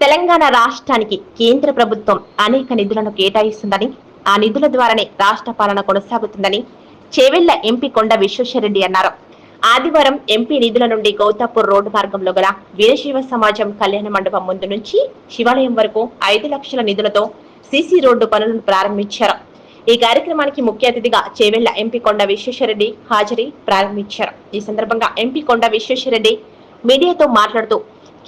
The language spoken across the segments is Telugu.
తెలంగాణ రాష్ట్రానికి కేంద్ర ప్రభుత్వం అనేక నిధులను కేటాయిస్తుందని ఆ నిధుల ద్వారానే రాష్ట్ర పాలన కొనసాగుతుందని చేవెళ్ళ ఎంపీ కొండ విశ్వేశ్వరరెడ్డి అన్నారు. ఆదివారం ఎంపీ నిధుల నుండి గౌతాపూర్ రోడ్డు మార్గంలో గల వీరశైవ సమాజం కళ్యాణ మండపం ముందు నుంచి శివాలయం వరకు ఐదు లక్షల నిధులతో సీసీ రోడ్డు పనులను ప్రారంభించారు. ఈ కార్యక్రమానికి ముఖ్య అతిథిగా చేవెళ్ళ ఎంపీ కొండ విశ్వేశ్వరరెడ్డి హాజరీ ప్రారంభించారు. ఈ సందర్భంగా ఎంపీ కొండ విశ్వేశ్వరరెడ్డి మీడియాతో మాట్లాడుతూ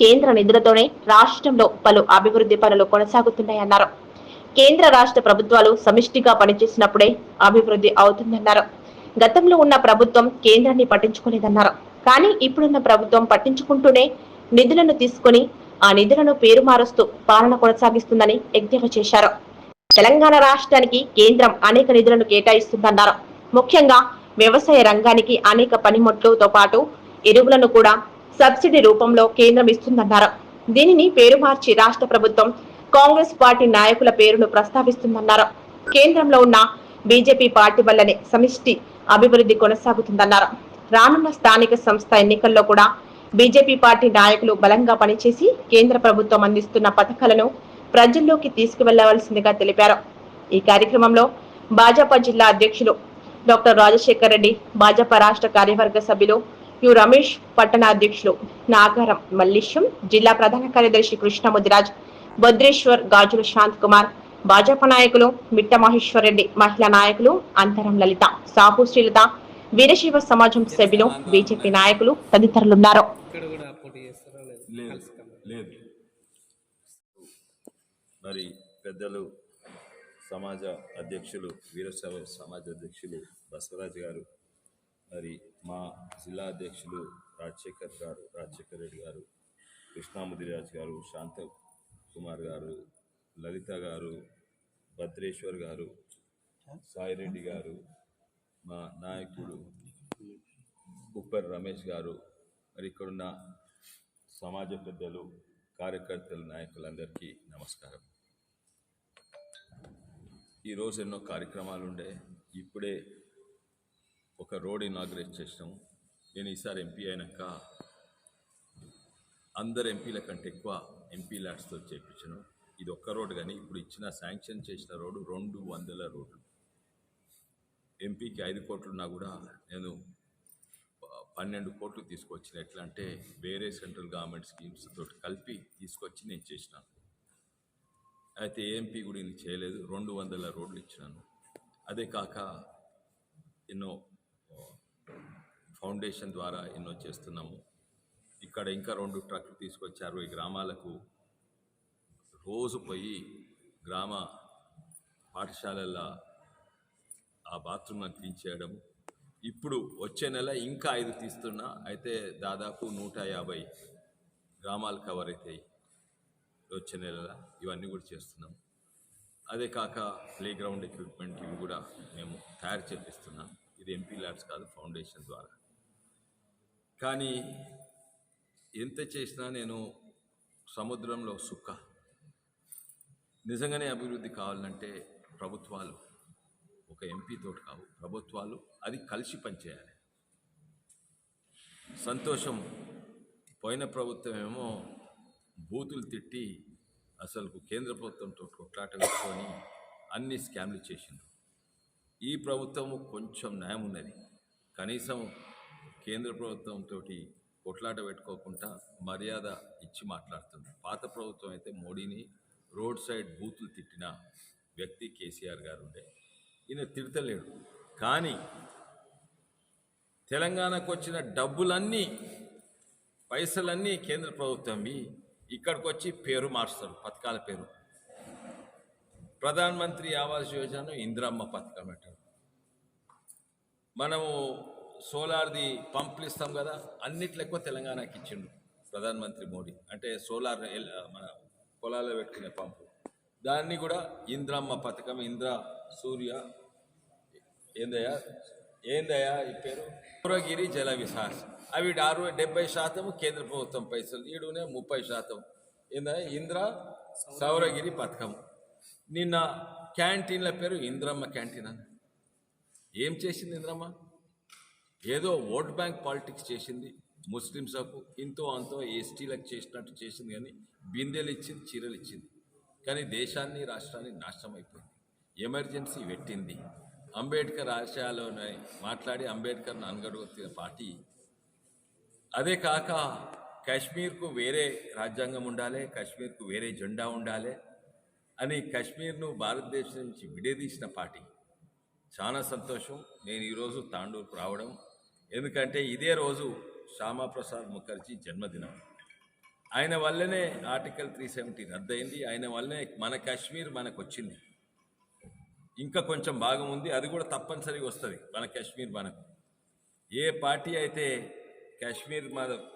కేంద్ర నిధులతోనే రాష్ట్రంలో పలు అభివృద్ధి పనులు కొనసాగుతున్నాయన్నారు. కేంద్ర రాష్ట్ర ప్రభుత్వాలు సమిష్టిగా పనిచేసినప్పుడే అభివృద్ధి అవుతుందన్నారు. గతంలో ఉన్న ప్రభుత్వం కేంద్రాన్ని పట్టించుకోలేదన్నారు. కానీ ఇప్పుడున్న ప్రభుత్వం పట్టించుకుంటూనే నిధులను తీసుకుని ఆ నిధులను పేరు మారుస్తూ పాలన కొనసాగిస్తుందని ఎద్దేవా చేశారు. తెలంగాణ రాష్ట్రానికి కేంద్రం అనేక నిధులను కేటాయిస్తుందన్నారు. ముఖ్యంగా వ్యవసాయ రంగానికి అనేక పనిముట్లతో పాటు ఎరువులను కూడా సబ్సిడీ రూపంలో కేంద్రం ఇస్తుందన్నారు. దీనిని పేరు మార్చి రాష్ట్ర ప్రభుత్వం కాంగ్రెస్ పార్టీ నాయకుల పేరును ప్రస్తావిస్తుందన్నారు. కేంద్రంలో ఉన్న బీజేపీ పార్టీ వల్లనే సమిష్టి అభివృద్ధి కొనసాగుతుందన్నారు. రానున్న స్థానిక సంస్థ ఎన్నికల్లో కూడా బీజేపీ పార్టీ నాయకులు బలంగా పనిచేసి కేంద్ర ప్రభుత్వం అందిస్తున్న పథకాలను ప్రజల్లోకి తీసుకువెళ్ళవలసిందిగా తెలిపారు. ఈ కార్యక్రమంలో భాజపా జిల్లా అధ్యక్షులు డాక్టర్ రాజశేఖర్ రెడ్డి భాజపా రాష్ట్ర కార్యవర్గ సభ్యులు యు రమేష్ పట్టణ అధ్యక్షులు నాగారం మల్లేశం జిల్లా ప్రధాన కార్యదర్శి కృష్ణ ముదిరాజ్ భద్రేశ్వర్ గాజుల శాంత్ కుమార్ భాజపా నాయకులు మిట్ట మహేశ్వర్ రెడ్డి మహిళా నాయకులు అంతరం లలిత సాపు శ్రీలత వీరశైవ సమాజం సభ్యులు బీజేపీ నాయకులు కలుసుకుందాం. లేదు. మరి పెద్దలు సమాజ అధ్యక్షులు వీరశైవ సమాజ అధ్యక్షులు బసవరాజు గారు మరి మా జిల్లా అధ్యక్షులు రాజశేఖర్ గారు రాజశేఖర్ రెడ్డి గారు కృష్ణాముదిరాజ్ గారు శాంత కుమార్ గారు లలిత గారు భద్రేశ్వర్ గారు సాయిరెడ్డి గారు మా నాయకుడు ఉప్పర్ రమేష్ గారు మరి ఇక్కడున్న సమాజ పెద్దలు కార్యకర్తలు నాయకులందరికీ నమస్కారం. ఈరోజు ఎన్నో కార్యక్రమాలు ఉండే ఇప్పుడే ఒక రోడ్ ఇనాగ్రేట్ చేసినాం. నేను ఈసారి ఎంపీ అయినాక అందరు ఎంపీల కంటే ఎక్కువ ఎంపీ ల్యాడ్స్తో చేయించాను ఇది ఒక్క రోడ్ కానీ ఇప్పుడు ఇచ్చిన శాంక్షన్ చేసిన రోడ్డు రెండు వందల రోడ్లు. ఎంపీకి ఐదు కోట్లున్నా కూడా నేను పన్నెండు కోట్లు తీసుకొచ్చిన. ఎట్లా అంటే వేరే సెంట్రల్ గవర్నమెంట్ స్కీమ్స్ తోటి కలిపి తీసుకొచ్చి నేను చేసినాను అయితే ఏఎంపీ కూడా ఇది చేయలేదు. రెండు వందల రోడ్లు ఇచ్చినాను. అదే కాక ఎన్నో ఫౌండేషన్ ద్వారా ఎన్నో చేస్తున్నాము. ఇక్కడ ఇంకా రెండు ట్రక్లు తీసుకొచ్చారు. ఈ గ్రామాలకు రోజు పోయి గ్రామ పాఠశాలల ఆ బాత్రూమ్లను క్లీన్ చేయడం. ఇప్పుడు వచ్చే నెల ఇంకా ఐదు తీస్తున్నా. అయితే దాదాపు నూట యాభై గ్రామాలు కవర్ అవుతాయి వచ్చే నెలల ఇవన్నీ కూడా చేస్తున్నాం. అదే కాక ప్లే గ్రౌండ్ ఎక్విప్మెంట్ ఇవి కూడా మేము తయారు చేపిస్తున్నాం. ఇది ఎంపీ ల్యాబ్స్ కాదు ఫౌండేషన్ ద్వారా. కానీ ఎంత చేసినా నేను సముద్రంలో సుక్క. నిజంగానే అభివృద్ధి కావాలంటే ప్రభుత్వాలు ఒక ఎంపీ కావు ప్రభుత్వాలు అది కలిసి పనిచేయాలి. సంతోషం పోయిన ప్రభుత్వం ఏమో బూతులు తిట్టి అసలు కేంద్ర ప్రభుత్వంతో కొట్లాట వేసుకొని అన్ని స్కామ్లు చేసింది ఈ ప్రభుత్వము కొంచెం న్యాయం ఉన్నది. కనీసం కేంద్ర ప్రభుత్వంతో కొట్లాట పెట్టుకోకుండా మర్యాద ఇచ్చి మాట్లాడుతుంది పాత ప్రభుత్వం అయితే మోడీని రోడ్ సైడ్ బూతులు తిట్టిన వ్యక్తి కేసీఆర్ గారు ఉండే. ఈయన తిడతలేడు. కానీ తెలంగాణకు వచ్చిన డబ్బులన్నీ పైసలన్నీ కేంద్ర ప్రభుత్వంవి ఇక్కడికి వచ్చి పేరు మార్స్తారు పథకాల పేరు. ప్రధాన మంత్రి ఆవాస్ యోజన ఇందిరమ్మ పథకం అంటారు. మనము సోలార్ది పంపులు ఇస్తాం కదా అన్నిట్లో ఎక్కువ తెలంగాణకి ఇచ్చిండు ప్రధాన మంత్రి మోడీ. అంటే సోలార్ మన పొలాల్లో పెట్టిన పంపు. దాన్ని కూడా ఇంద్రమ్మ పథకం ఇంద్ర సూర్య ఏందయ్యా ఏందయ్యా ఈ పేరు? పూర్వగిరి జల వికాస్ అవి అరవై డెబ్బై శాతం కేంద్ర ప్రభుత్వం పైసలు ఈడునే ముప్పై శాతం. ఏందయ్యా ఇంద్ర సౌరగిరి పథకం. నిన్న క్యాంటీన్ల పేరు ఇంద్రమ్మ క్యాంటీన్? అని ఏం చేసింది ఇంద్రమ్మ? ఏదో ఓట్ బ్యాంక్ పాలిటిక్స్ చేసింది ముస్లిమ్స్కు ఇంతో అంతో ఎస్టీలకు చేసినట్టు చేసింది కానీ బిందెలు ఇచ్చింది చీరలు ఇచ్చింది కానీ దేశాన్ని రాష్ట్రాన్ని నాశనం అయిపోయింది. ఎమర్జెన్సీ పెట్టింది అంబేద్కర్ ఆశయాలోనే మాట్లాడి అంబేద్కర్ను అనగడుగుతున్న పార్టీ. అదే కాక కాశ్మీర్కు వేరే రాజ్యాంగం ఉండాలి కాశ్మీర్కు వేరే జెండా ఉండాలి అని కాశ్మీర్ను భారతదేశం నుంచి విడదీసిన పార్టీ. చాలా సంతోషం. నేను ఈరోజు తాండూరుకు రావడం ఎందుకంటే ఇదే రోజు శ్యామాప్రసాద్ ముఖర్జీ జన్మదినం. ఆయన వల్లనే ఆర్టికల్ త్రీ సెవెంటీ రద్దయింది. ఆయన వల్లనే మన కాశ్మీర్ మనకు వచ్చింది ఇంకా కొంచెం భాగం ఉంది. అది కూడా తప్పనిసరిగా వస్తుంది మన కాశ్మీర్ మనకు. ఏ పార్టీ అయితే కాశ్మీర్ మన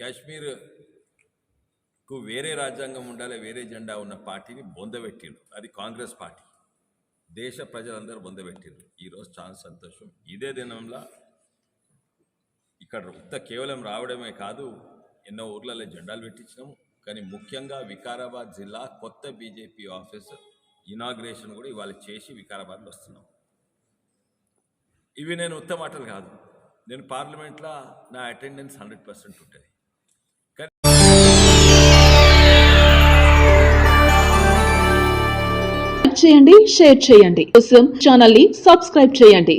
కాశ్మీర్కు వేరే రాజ్యాంగం ఉండాలి వేరే జెండా ఉన్న పార్టీని బొందబెట్టిండు. అది కాంగ్రెస్ పార్టీ. దేశ ప్రజలందరూ బొందబెట్టిండ్రు. ఈరోజు చాలా సంతోషం. ఇదే దినంలో ఇక్కడ ఉత్త కేవలం రావడమే కాదు ఎన్నో ఊర్లలో జెండాలు పెట్టించినాము. కానీ ముఖ్యంగా వికారాబాద్ జిల్లా కొత్త బీజేపీ ఆఫీస్ ఇనాగ్రేషన్ కూడా ఇవాళ చేసి వికారాబాద్లో వస్తున్నాం. ఇవి నేను ఉత్త మాటలు కాదు. నేను పార్లమెంట్లో నా అటెండెన్స్ హండ్రెడ్ పర్సెంట్ ఉంటుంది. చేయండి షేర్ చేయండి. కోసం ఛానల్ని సబ్స్క్రైబ్ చేయండి.